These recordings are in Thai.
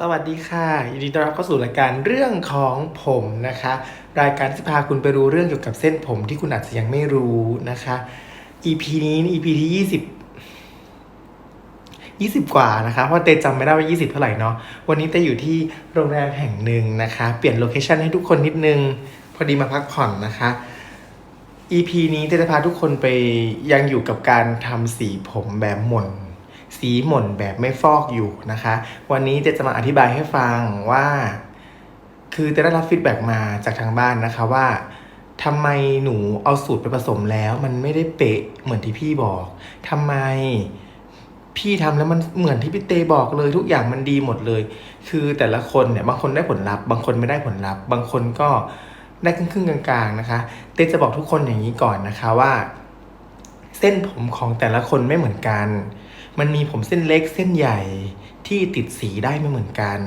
สวัสดีค่ะยินดีต้อนรับเข้าสู่รายการเรื่องของผมนะคะ รายการที่จะพาคุณไปรู้เรื่องเกี่ยวกับเส้นผมที่คุณอาจจะยังไม่รู้นะคะ EP นี้ EP ที่ยี่สิบยี่สิบกว่านะคะ เพราะเตจำไม่ได้ว่า 20 เท่าไหร่เนาะวันนี้เตอยู่ที่โรงแรมแห่งหนึ่งนะคะ เปลี่ยนโลเคชันให้ทุกคนนิดนึง พอดีมาพักผ่อนนะคะ EP นี้เตจะพาทุกคนไปยังอยู่กับการทำสีผมแบบหม่น สีหม่นแบบไม่ฟอกอยู่นะคะ วันนี้เจจะมาอธิบายให้ฟังว่า คือเจะได้รับฟีดแบ็กมาจากทางบ้านนะคะว่าทำไมหนูเอาสูตรไปผสมแล้ว มันไม่ได้เป๊ะเหมือนที่พี่บอกทำไมพี่ทำแล้วมันเหมือนที่พี่เตบอกเลย ทุกอย่างมันดีหมดเลย คือแต่ละคนเนี่ยบางคนได้ผลลัพธ์ บางคนไม่ได้ผลลัพธ์ บางคนก็ได้ครึ่งๆกลางๆนะคะ เตจะบอกทุกคนอย่างนี้ก่อนนะคะว่า เส้นผมของแต่ละคนไม่เหมือนกัน มันมีผมเส้นเล็กเส้นใหญ่ที่ติดสีได้ไม่เหมือนกัน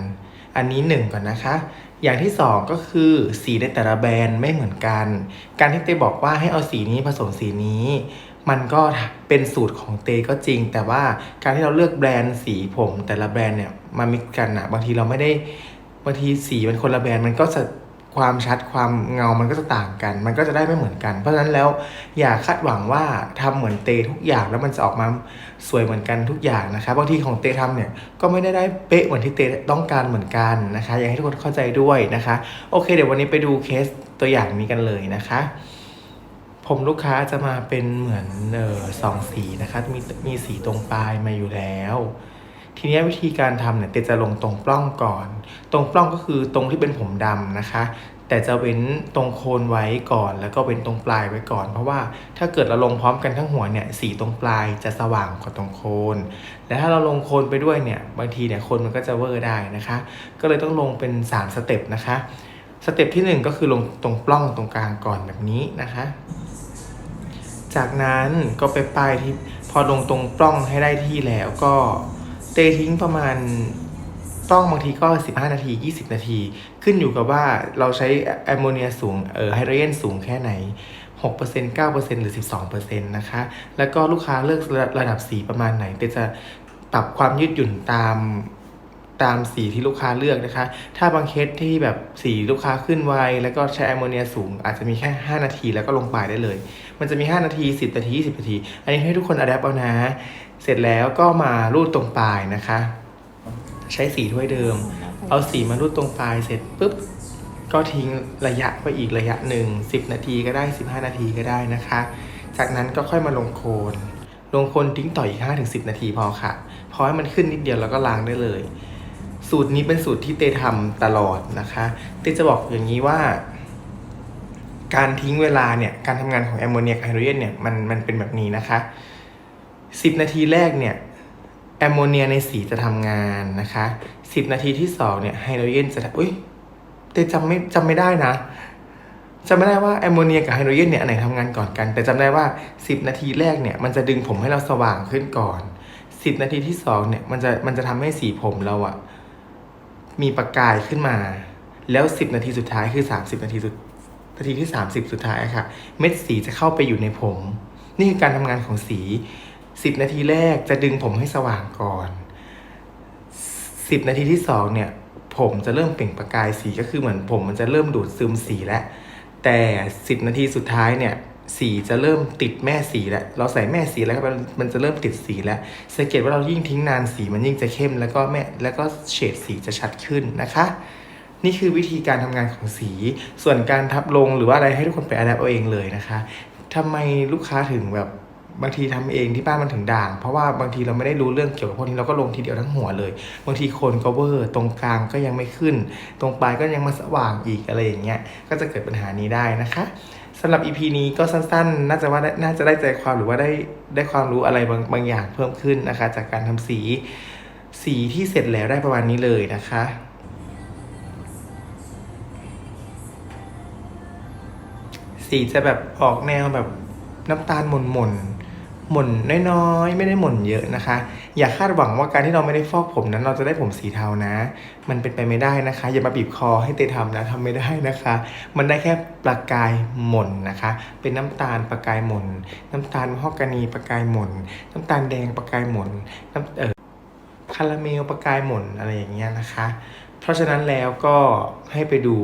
อันนี้หนึ่งก่อนนะคะ อย่างที่สองก็คือสีในแต่ละแบรนด์ไม่เหมือนกัน การที่เตบอกว่าให้เอาสีนี้ผสมสีนี้ มันก็เป็นสูตรของเตก็จริง แต่ว่าการที่เราเลือกแบรนด์สีผมแต่ละแบรนด์เนี่ยมามิกกันอะบางทีเราไม่ได้บางทีสีมันคนละแบรนด์มันก็จะ ความชัดความเงามันก็จะต่างกัน มันก็จะได้ไม่เหมือนกัน เพราะฉะนั้นแล้วอย่าคาดหวังว่าทำเหมือนเตทุกอย่างแล้วมันจะออกมาสวยเหมือนกันทุกอย่างนะคะบางทีของเตทำเนี่ยก็ไม่ได้ได้เป๊ะเหมือนที่เตต้องการเหมือนกันนะคะ อยากให้ทุกคนเข้าใจด้วยนะคะ โอเค เดี๋ยววันนี้ไปดูเคสตัวอย่างนี้กันเลยนะคะ ผมลูกค้าจะมาเป็นเหมือนเออสองสีนะคะมีมีสีตรงปลายมาอยู่แล้ว ทีนี้วิธีการทำเนี่ยเตจะลงตรงปล้องก่อน ตรงปล้องก็คือตรงที่เป็นผมดำนะคะ แต่จะเว้นตรงโคนไว้ก่อน แล้วก็เว้นตรงปลายไว้ก่อน เพราะว่าถ้าเกิดเราลงพร้อมกันทั้งหัวเนี่ยสีตรงปลายจะสว่างกว่าตรงโคน และถ้าเราลงโคนไปด้วยเนี่ยบางทีเนี่ยโคนมันก็จะเวอร์ได้นะคะ ก็เลยต้องลงเป็น 3 สเต็ปนะคะสเต็ปที่หนึ่งก็คือลงตรงปล้องตรงกลางก่อนแบบนี้นะคะ จากนั้นก็ไปป้ายที่พอลงตรงปล้องให้ได้ที่แล้วก็ เตทิ้งประมาณปล้องบางทีก็ 15 นาที 20 นาที ขึ้นอยู่กับว่าเราใช้แอมโมเนียสูงเออไฮโดรเจนสูงแค่ไหน 6% 9%หรือ 12%นะคะ แล้วก็ลูกค้าเลือกระดับสีประมาณไหนเตจะปรับความยืดหยุ่นตามตามสีที่ลูกค้าเลือกนะคะ ถ้าบางเคสที่แบบสีลูกค้าขึ้นไว แล้วก็ใช้แอมโมเนียสูง อาจจะมีแค่ 5 นาทีแล้วก็ลงปลายได้เลย มันจะมี 5 นาที 10 นาที 20 นาที อันนี้ให้ทุกคนอัดแอปเอานะ เสร็จแล้วก็มารูดตรงปลายนะคะ ใช้สีถ้วยเดิม เอาสีมารูดตรงปลายเสร็จปุ๊บก็ทิ้งระยะไปอีกระยะหนึ่ง10 นาทีก็ได้ 15 นาทีก็ได้นะคะ จากนั้นก็ค่อยมาลงโคนลงโคนทิ้งต่ออีก5-10 นาทีพอค่ะพอให้มันขึ้นนิดเดียวแล้วก็ล้างได้เลย สูตรนี้เป็นสูตรที่เตทำตลอดนะคะเตจะบอกอย่างนี้ว่า การทิ้งเวลาเนี่ยการทำงานของแอมโมเนียกับไฮโดรเจนเนี่ยมันมันเป็นแบบนี้นะคะ 10 นาทีแรกเนี่ยแอมโมเนียในสีจะทำงานนะคะ 10 นาทีที่2เนี่ยไฮโดรเจนจะอุ้ยเตจำไม่จำไม่ได้นะจำไม่ได้ว่าแอมโมเนียกับไฮโดรเจนเนี่ยอันไหนทำงานก่อนกัน แต่จำได้ว่า 10 นาทีแรกเนี่ยมันจะดึงผมให้เราสว่างขึ้นก่อน 10 นาทีที่2เนี่ยมันจะมันจะทำให้สีผมเราอะมีประกายขึ้นมา แล้ว 10 นาทีสุดท้ายคือ 30 นาทีสุดนาทีที่ 30 สุดท้ายค่ะ เม็ดสีจะเข้าไปอยู่ในผม นี่คือการทำงานของสี 10นาทีแรกจะดึงผมให้สว่างก่อน10นาทีที่2เนี่ยผมจะเริ่มเปล่งประกายสีก็คือเหมือนผมมันจะเริ่มดูดซึมสีแล้วแต่10นาทีสุดท้ายเนี่ยสีจะเริ่มติดแม่สีแล้ว เราใส่แม่สีแล้วมันมันจะเริ่มติดสีแล้วสังเกตว่าเรายิ่งทิ้งนานสีมันยิ่งจะเข้มแล้วก็แม่แล้วก็เฉดสีจะชัดขึ้นนะคะ นี่คือวิธีการทำงานของสี ส่วนการทับลงหรือว่าอะไรให้ทุกคนไปอัดแอปเอาเองเลยนะคะทำไมลูกค้าถึงแบบ บางทีทำเองที่บ้านมันถึงด่าง เพราะว่าบางทีเราไม่ได้รู้เรื่องเกี่ยวกับพวกนี้เราก็ลงทีเดียวทั้งหัวเลย บางทีโคนก็เวอร์ตรงกลางก็ยังไม่ขึ้น ตรงปลายก็ยังมาสว่างอีกอะไรอย่างเงี้ยก็จะเกิดปัญหานี้ได้นะคะสำหรับ EP นี้ก็สั้นๆ น่าจะว่าน่าจะได้ใจความหรือว่าได้ได้ความรู้อะไรบางบางอย่างเพิ่มขึ้นนะคะ จากการทำสีสีที่เสร็จแล้วได้ประมาณนี้เลยนะคะสีจะแบบออกแนวแบบน้ำตาลหม่นหม่นๆ หม่นน้อยๆ ไม่ได้หม่นเยอะนะคะ อย่าคาดหวังว่าการที่เราไม่ได้ฟอกผมนั้น เราจะได้ผมสีเทานะ มันเป็นไปไม่ได้นะคะ อย่ามาบีบคอให้เตทำนะทำไม่ได้นะคะ มันได้แค่ประกายหม่นนะคะ เป็นน้ำตาลประกายหม่นน้ำตาลมะฮอกกานีประกายหม่นน้ำตาลแดงประกายหม่นน้ำเออคาราเมลประกายหม่นอะไรอย่างเงี้ยนะคะ เพราะฉะนั้นแล้วก็ให้ไปดู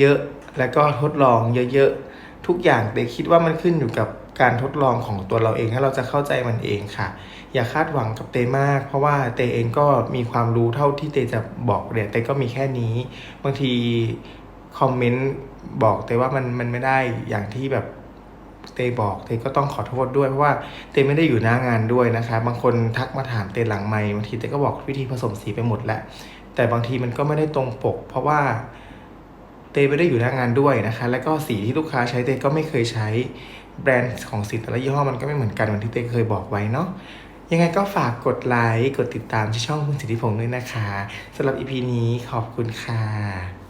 เยอะๆแล้วก็ทดลองเยอะๆ ทุกอย่างเตคิดว่ามันขึ้นอยู่กับการทดลองของตัวเราเองถ้าเราจะเข้าใจมันเองค่ะ อย่าคาดหวังกับเตมาก เพราะว่าเตเองก็มีความรู้เท่าที่เตจะบอกเนี่ยเตก็มีแค่นี้ บางทีคอมเมนต์บอกเตว่ามันมันไม่ได้อย่างที่แบบเตบอกเตก็ต้องขอโทษด้วยเพราะว่าเตไม่ได้อยู่หน้างานด้วยนะคะ บางคนทักมาถามเตหลังไมค์บางทีเตก็บอกวิธีผสมสีไปหมดแหละแต่บางทีมันก็ไม่ได้ตรงปก เพราะว่า เตไปได้อยู่หน้างานด้วยนะคะ แล้วก็สีที่ลูกค้าใช้เตก็ไม่เคยใช้แบรนด์ของสีแต่ละยี่ห้อมันก็ไม่เหมือนกันเหมือนที่เตเคยบอกไว้เนาะยังไงก็ฝากกดไลค์กดติดตามที่ช่องคุณสิทธิพงศ์ด้วยนะคะสำหรับอีพีนี้ขอบคุณค่ะ